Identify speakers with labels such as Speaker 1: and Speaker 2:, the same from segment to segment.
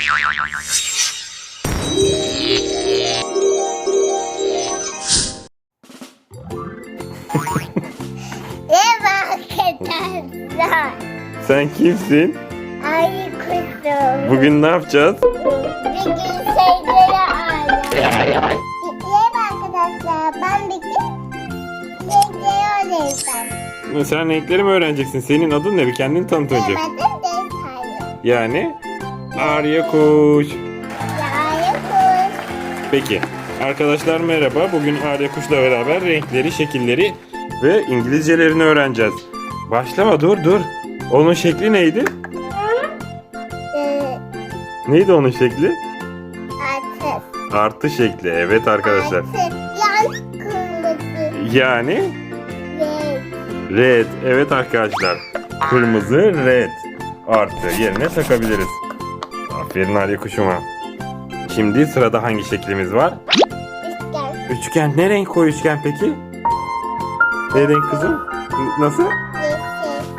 Speaker 1: Arkadaşlar.
Speaker 2: Sen kimsin?
Speaker 1: Ay kuzum.
Speaker 2: Bugün ne yapacağız?
Speaker 1: Bugün şeyleri. Merhaba arkadaşlar. Ben bugün şeyleri alacağım.
Speaker 2: Sen renkleri mi öğreneceksin? Senin adın ne? Bir kendini tanıt önce.
Speaker 1: Benim adım Desayı.
Speaker 2: Yani Arya Kuş.
Speaker 1: Yağlı kuş.
Speaker 2: Peki. Arkadaşlar merhaba. Bugün Arya Kuş'la beraber renkleri, şekilleri ve İngilizcelerini öğreneceğiz. Başlama dur dur. Onun şekli neydi?
Speaker 1: Ee,
Speaker 2: Neydi onun şekli?
Speaker 1: artık.
Speaker 2: Artı şekli. Evet arkadaşlar.
Speaker 1: Artık. Yan kırmızı.
Speaker 2: Yani
Speaker 1: Renk.
Speaker 2: red. Evet arkadaşlar. Kırmızı red. Artı yerine takabiliriz. Aferin Arya Kuş'uma. Şimdi sırada hangi şeklimiz var?
Speaker 1: Üçgen.
Speaker 2: Üçgen. Ne renk o üçgen peki? Ne renk kızım? Nasıl?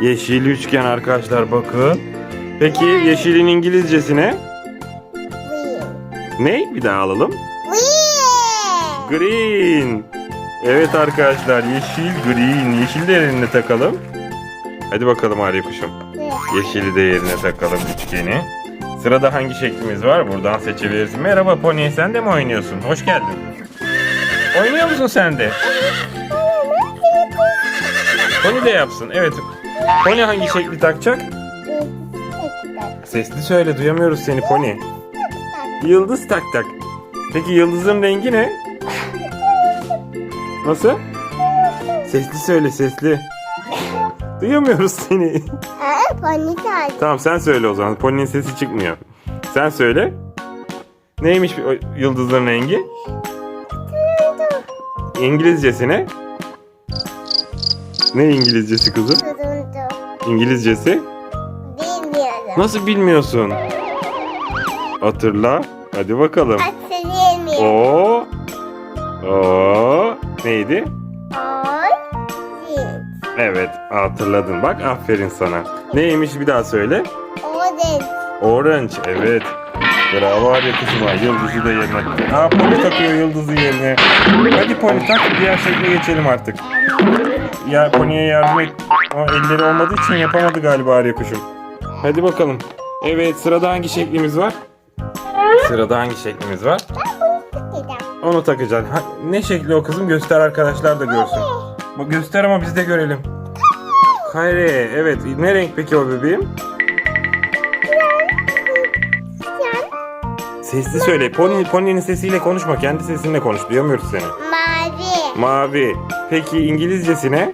Speaker 1: Yeşil.
Speaker 2: Yeşil üçgen arkadaşlar bakın. Peki yeşilin İngilizcesi ne?
Speaker 1: Green.
Speaker 2: Ne? Bir daha alalım.
Speaker 1: Green.
Speaker 2: Green. Evet arkadaşlar yeşil green. Yeşil de yerine takalım. Hadi bakalım Arya kuşum. Yeşili de yerine takalım üçgeni. Sırada hangi şeklimiz var? Buradan seçebilirsin. Merhaba Pony sen de mi oynuyorsun? Hoş geldin. Oynuyor musun sen de? Pony de yapsın. Evet. Pony hangi şekli takacak? Sesli söyle duyamıyoruz seni Pony. Yıldız tak tak. Peki yıldızın rengi ne? Nasıl? Sesli söyle sesli. Duyamıyoruz seni.
Speaker 1: Pony tane.
Speaker 2: tamam sen söyle o zaman. Pony'nin sesi çıkmıyor. Sen söyle. Neymiş o yıldızın rengi? İngilizcesi ne? Ne İngilizcesi kızım? İngilizcesi?
Speaker 1: Bilmiyorum.
Speaker 2: Nasıl bilmiyorsun? Hatırla. Hadi bakalım.
Speaker 1: Hatırlayamıyorum.
Speaker 2: O. O. Neydi?
Speaker 1: Orange.
Speaker 2: Evet hatırladın. Bak aferin sana. Neymiş bir daha söyle.
Speaker 1: Orange.
Speaker 2: Orange. Evet. Bravo Arya kızıma. Yıldızı da yerine. Aa Pony takıyor yıldızı yerine. Hadi Pony tak diğer şekle geçelim artık. Ya Pony'ye yardım et. O elleri olmadığı için yapamadı galiba Arya kuşum. Hadi bakalım. Evet sırada hangi şeklimiz var? Sırada hangi şeklimiz var? Onu takacaksın. Ha, ne şekli o kızım? Göster arkadaşlar da görsün. Bak göster ama biz de görelim. Kare. Evet. Ne renk peki o bebeğim? Sesli söyle. Pony, Pony'nin sesiyle konuşma. Kendi sesinle konuş. Duyamıyoruz seni.
Speaker 1: Mavi.
Speaker 2: Mavi. Peki İngilizcesi ne?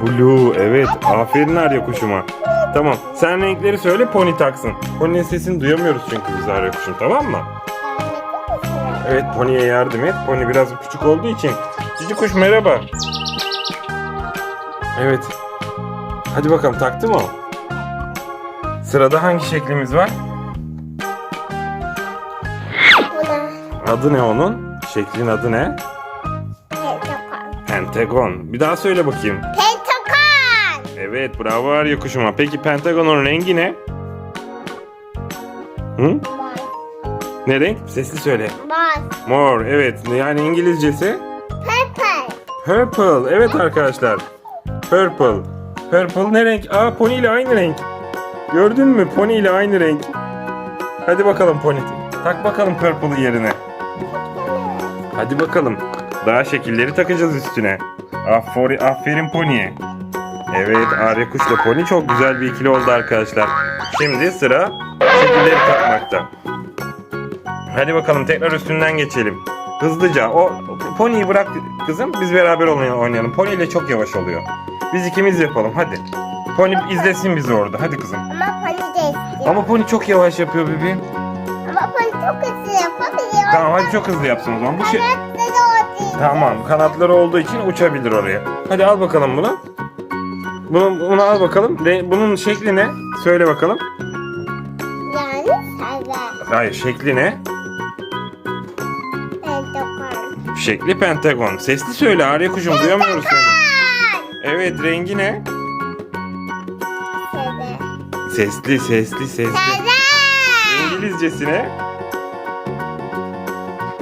Speaker 1: Blue.
Speaker 2: Blue. Evet. Aferin Arya kuşuma. Tamam. Sen renkleri söyle Pony taksın. Pony'nin sesini duyamıyoruz çünkü biz Arya kuşum. Tamam mı? Evet Pony'ye yardım et. Pony biraz küçük olduğu için. Cici kuş merhaba. Evet. Hadi bakalım taktı mı o? Sırada hangi şeklimiz var? Adı ne onun? Şeklin adı ne?
Speaker 1: Pentagon.
Speaker 2: Pentagon. Bir daha söyle bakayım.
Speaker 1: Pentagon.
Speaker 2: Evet bravo Arya kuşuma. Peki Pentagon'un rengi ne? Hı? Ne renk? Sesli söyle.
Speaker 1: Bas.
Speaker 2: Mor. Evet. Yani İngilizcesi?
Speaker 1: Purple.
Speaker 2: Purple. Evet arkadaşlar. Purple. Purple ne renk? Aa Pony ile aynı renk. Gördün mü? Pony ile aynı renk. Hadi bakalım Pony. Tak bakalım Purple'ı yerine. Hadi bakalım. Daha şekilleri takacağız üstüne. Aferin, aferin Pony'e. Evet Arya Kuş'la Pony çok güzel bir ikili oldu arkadaşlar. Şimdi sıra şekilleri takmakta. Hadi bakalım tekrar üstünden geçelim. Hızlıca. O Pony'yi bırak kızım biz beraber oynay- oynayalım. Pony ile çok yavaş oluyor. Biz ikimiz yapalım hadi. Pony izlesin bizi orada. Hadi kızım.
Speaker 1: Ama pony de istiyor.
Speaker 2: Ama Pony çok yavaş yapıyor bebeğim.
Speaker 1: Ama pony çok hızlı yapabiliyor.
Speaker 2: Tamam hadi çok hızlı yapsın o zaman. Bu şey... Tamam kanatları olduğu için uçabilir oraya. Hadi al bakalım bunu. Bunu, bunu al bakalım. Bunun şekli ne? Söyle bakalım.
Speaker 1: Yani sarı.
Speaker 2: Hayır şekli ne? Şekli pentagon. Sesli söyle Arya kuşum duyamıyoruz seni. Evet rengi ne? Sesli sesli sesli. İngilizcesine.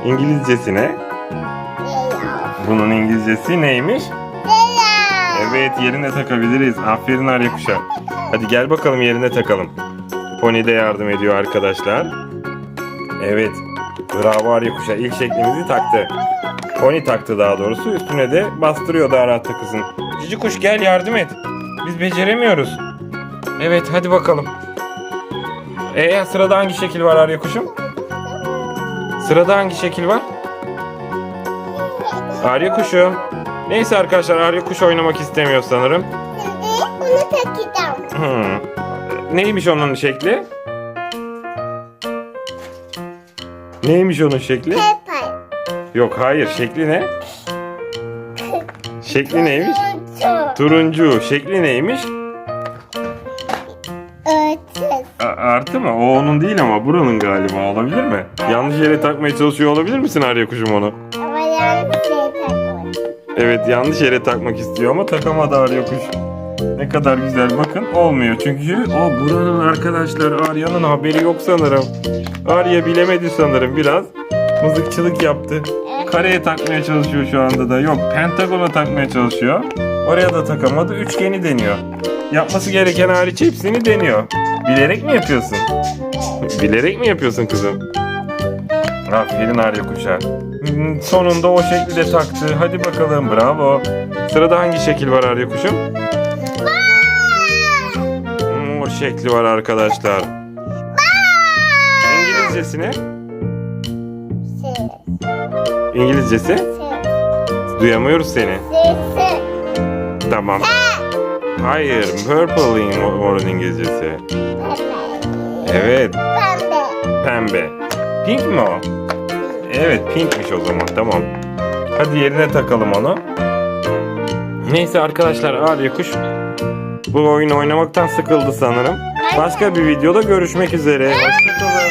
Speaker 2: İngilizcesine. Bunun İngilizcesi neymiş? Evet yerine takabiliriz. Aferin Arya Kuşa. Hadi gel bakalım yerine takalım. Pony de yardım ediyor arkadaşlar. Evet. Bravo Arya Kuşa. İlk şeklimizi taktı. Pony taktı daha doğrusu. Üstüne de bastırıyor daha rahat takısın. Cici kuş gel yardım et. Biz beceremiyoruz. Evet hadi bakalım. Ee sırada hangi şekil var Arya Kuşum? Sırada hangi şekil var? Arya Kuşum. Neyse arkadaşlar Arya Kuş oynamak istemiyor sanırım.
Speaker 1: Bunu takacağım.
Speaker 2: Hmm. Neymiş onun şekli? Neymiş onun şekli?
Speaker 1: Pepper.
Speaker 2: Yok hayır şekli ne? Şekli neymiş?
Speaker 1: Turuncu.
Speaker 2: Turuncu. Şekli neymiş? A- artı mı? O onun değil ama buranın galiba olabilir mi? Yanlış yere takmaya çalışıyor olabilir misin Arya kuşum onu?
Speaker 1: Ama yanlış şey takmadım.
Speaker 2: Evet yanlış yere takmak istiyor ama takamadı Arya kuş. Ne kadar güzel bakın olmuyor çünkü o buranın arkadaşlar Arya'nın haberi yok sanırım. Arya bilemedi sanırım biraz. Mızıkçılık yaptı. Kareye takmaya çalışıyor şu anda da. Yok pentagona takmaya çalışıyor. Oraya da takamadı. Üçgeni deniyor. Yapması gereken hariç hepsini deniyor. Bilerek mi yapıyorsun? Bilerek mi yapıyorsun kızım? Aferin Arya kuşa. Hmm, Sonunda o şekli de taktı. Hadi bakalım bravo. Sırada hangi şekil var Arya kuşum? Mor şekli var arkadaşlar. İngilizcesine? İngilizcesi? Duyamıyoruz seni. Tamam. Hayır, purple in morun İngilizcesi. Evet,
Speaker 1: Pembe.
Speaker 2: pembe. Pink mi o? Evet, pinkmiş o zaman. Tamam. Hadi yerine takalım onu. Neyse arkadaşlar, Arya kuş bu oyunu oynamaktan sıkıldı sanırım. Başka bir videoda görüşmek üzere. Hoşçakalın.